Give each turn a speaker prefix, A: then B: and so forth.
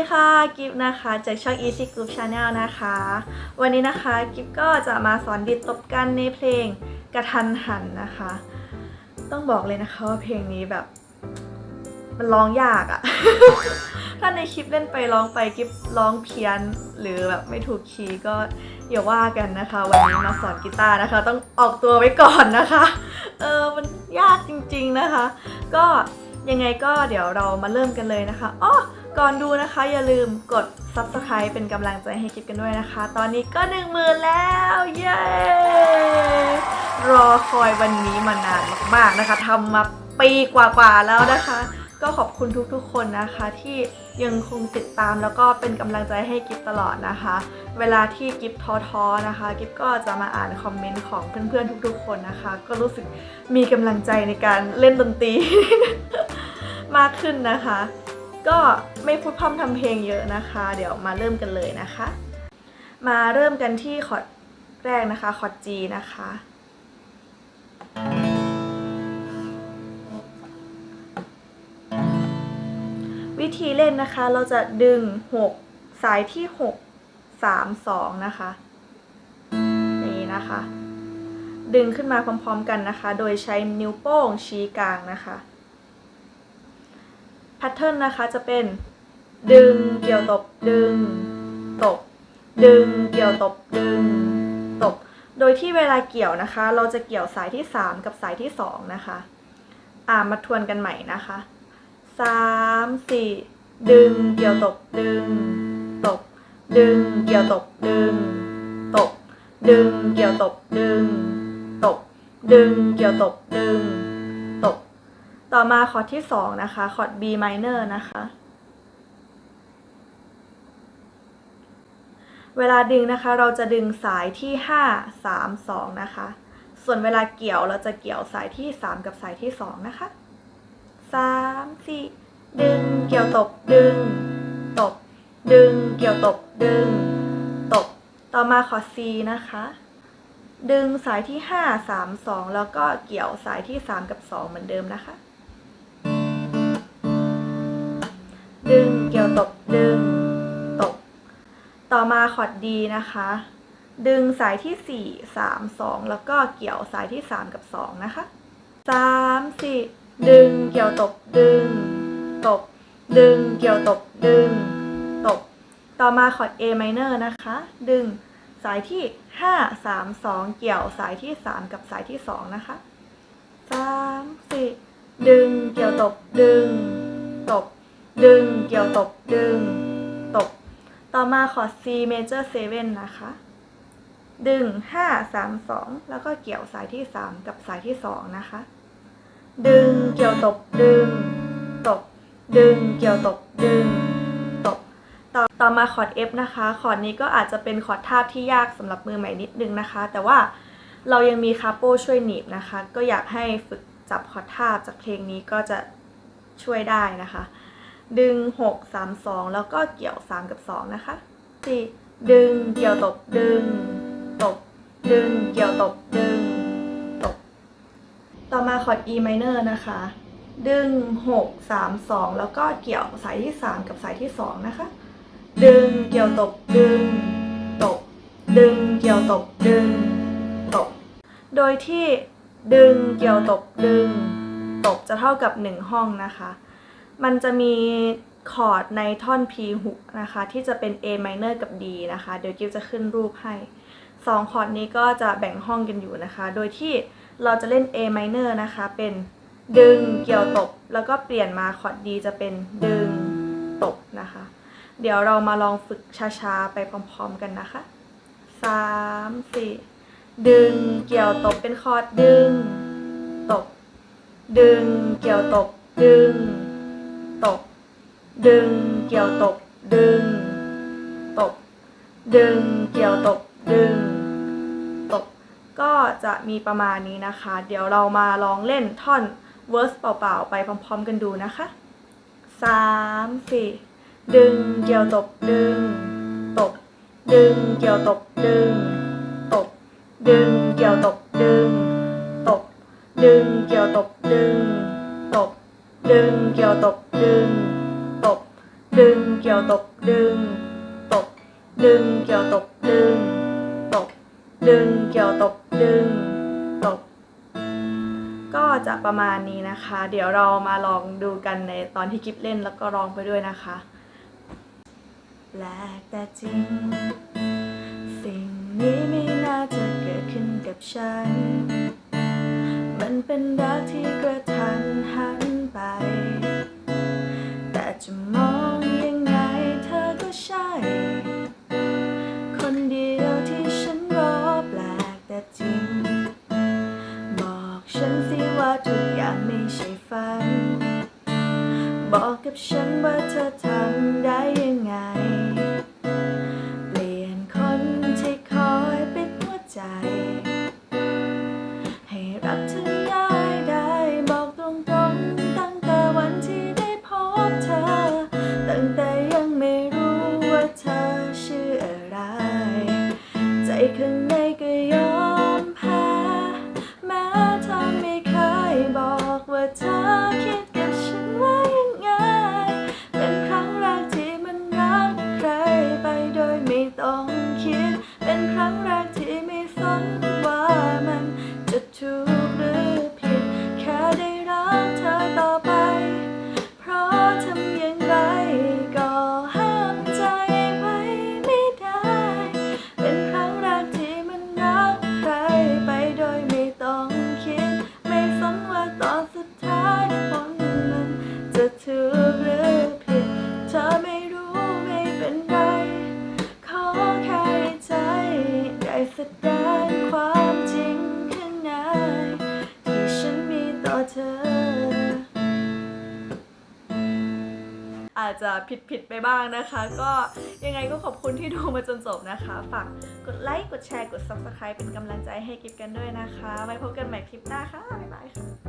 A: ดีค่ะกิฟนะคะจากช่อง Easy Group Channel นะคะ วันนี้นะคะกิฟก็จะมาสอนดิดตบกันในเพลงกระทันหันนะคะ ต้องบอกเลยนะคะว่าเพลงนี้แบบ มันร้องยากอะ ถ้าในคลิปเล่นไปร้องไปกิฟร้องเพี้ยน หรือแบบไม่ถูกคีย์ก็อย่าว่ากันนะคะ วันนี้มาสอนกีตาร์นะคะ ต้องออกตัวไว้ก่อนนะคะ เออมันยากจริงๆนะคะ ก็ยังไงก็เดี๋ยวเรามาเริ่มกันเลยนะคะอ้อ ก่อนดูนะคะอย่าลืมกด subscribe เป็นกำลังใจให้กิฟกันด้วยนะคะ ตอนนี้ก็หนึ่งหมื่นแล้ว เย้ รอคอยวันนี้มานานมากๆนะคะทำมาปีกว่าๆแล้วนะคะ ก็ขอบคุณทุกๆคนนะคะที่ยังคงติดตามแล้วก็เป็นกำลังใจให้กิฟตลอดนะคะ เวลาที่กิฟท้อๆนะคะ กิฟก็จะมาอ่านคอมเมนต์ของเพื่อนๆทุกๆคนนะคะ ก็รู้สึกมีกำลังใจในการเล่นดนตรี มากขึ้นนะคะ ก็ไม่พูดพร่ำทำเพลงเยอะนะคะ เดี๋ยวมาเริ่มกันเลยนะคะ มาเริ่มกันที่คอร์ดแรกนะคะ คอร์ด G นะคะ วิธีเล่นนะคะเราจะดึง 6 สายที่ 6 3 2 นะคะนี่นะคะ ดึงขึ้นมาพร้อมๆกันนะคะ โดยใช้นิ้วโป้งชี้กลางนะคะ แพทเทิร์นนะคะจะเป็น ดึงเกี่ยวตบดึง ตบ ดึงเกี่ยวตบดึง ตบ โดยที่เวลาเกี่ยวนะคะ เราจะเกี่ยวสายที่ 3 กับสายที่ 2 นะคะ อ่ามาทวนกันใหม่นะคะสามสี่ดึงเกี่ยวตบดึง ตบ ดึงเกี่ยวตบดึง ตบ ดึงเกี่ยวตบดึง ตบ ดึงเกี่ยวตบดึงตบ ต่อมาคอร์ดที่สองนะคะคอร์ด B minor นะคะ เวลาดึงนะคะเราจะดึงสายที่ 5 3 2 นะคะ ส่วนเวลาเกี่ยวเราจะเกี่ยวสายที่ 3 กับสายที่ 2 นะคะ 3 4 ดึงเกี่ยวตบดึง ตบ ดึงเกี่ยวตบดึง ตบ ต่อมาคอร์ด C นะคะดึงสายที่ 5 3 2 แล้วก็เกี่ยวสายที่ 3 กับ 2 เหมือนเดิมนะคะ เกี่ยวตบดึงตบต่อมาคอร์ด D นะคะ ดึงสายที่ 4 3 2 แล้วก็เกี่ยวสายที่ 3 กับ 2 นะคะ 3 4 ดึงเกี่ยวตบดึงตบดึงเกี่ยวตบดึงตบต่อมาคอร์ด A minor นะคะ ดึงสายที่ 5 3 2 เกี่ยวสายที่ 3 กับสายที่ 2 นะคะ 3 4 ดึงเกี่ยวตบดึงตบ ดึง เกี่ยวตบ ดึง ตบ ต่อมาคอร์ด C major 7 นะคะ ดึง 5 3 2 แล้วก็เกี่ยวสายที่ 3 กับสายที่ 2 นะคะ ดึง เกี่ยวตบ ดึง ตบ ดึง เกี่ยวตบ ดึง ตบ ต่อต่อมาคอร์ด F นะคะ คอร์ดนี้ก็อาจจะเป็นคอร์ดทาบที่ยากสำหรับมือใหม่นิดนึงนะคะ แต่ว่าเรายังมีคาโปช่วยหนีบนะคะ ก็อยากให้ฝึกจับคอร์ดทาบจากเพลงนี้ก็จะช่วยได้นะคะ ดึง 6 3 2 แล้วก็เกี่ยว 3 กับ 2 นะคะ 4 ดึงเกี่ยวตบดึงตบดึงเกี่ยวตบดึงตบต่อมาคอร์ด E minor นะคะ ดึง 6 3 2 แล้วก็เกี่ยวสายที่ 3 กับสายที่ 2 นะคะ ดึงเกี่ยวตบดึงตบดึงเกี่ยวตบดึงตบโดยที่ดึงเกี่ยวตบดึงตบจะเท่ากับ 1 ห้องนะคะ มันจะมีคอร์ดในท่อน P หุนะคะ ที่จะเป็น A minor กับ D นะคะ เดี๋ยวกิฟจะขึ้นรูปให้สองคอร์ดนี้ก็จะแบ่งห้องกันอยู่นะคะ โดยที่เราจะเล่น A minor นะคะ เป็นดึงเกี่ยวตบ แล้วก็เปลี่ยนมาคอร์ด D จะเป็นดึงตบนะคะ เดี๋ยวเรามาลองฝึกช้าๆ ไปพร้อมๆกันนะคะสามสี่ดึงเกี่ยวตบเป็นคอร์ดดึง ตบ ดึงเกี่ยวตบ ดึง ตบดึง เกี่ยวตบดึงตบดึง เกี่ยวตบดึงตบก็จะมีประมาณนี้นะคะ เดี๋ยวเรามาลองเล่นท่อนเวอร์สเปล่าๆ ไปพร้อม ๆ กันดูนะคะสามสี่ดึง เกี่ยวตบดึงตบดึง เกี่ยวตบดึงตบดึง เกี่ยวตบดึงตบดึง เกี่ยวตบดึงตบ ดึง เกี่ยวตบดึงตบดึง เกี่ยวตบดึง ตก ดึง เกี่ยวตกดึง ตก ดึง เกี่ยวตกดึง ตก ก็จะประมาณนี้นะคะ เดี๋ยวเรามาลองดูกันในตอนที่กิฟเล่นแล้วก็ร้องไปด้วยนะคะ แปลกแต่จริง สิ่งนี้ไม่น่าจะเกิดขึ้นกับฉัน มันเป็นรักที่กระทันหัน ไป แต่จะมองยังไง รู้ อาจจะผิดผิดไปบ้างนะคะ ก็ยังไงก็ขอบคุณที่ดูมาจนจบนะคะ ฝากกดไลค์กดแชร์กด subscribe เป็นกำลังใจให้กิฟกันด้วยนะคะ ไว้พบกันใหม่คลิปหน้าค่ะ บ๊ายบายค่ะ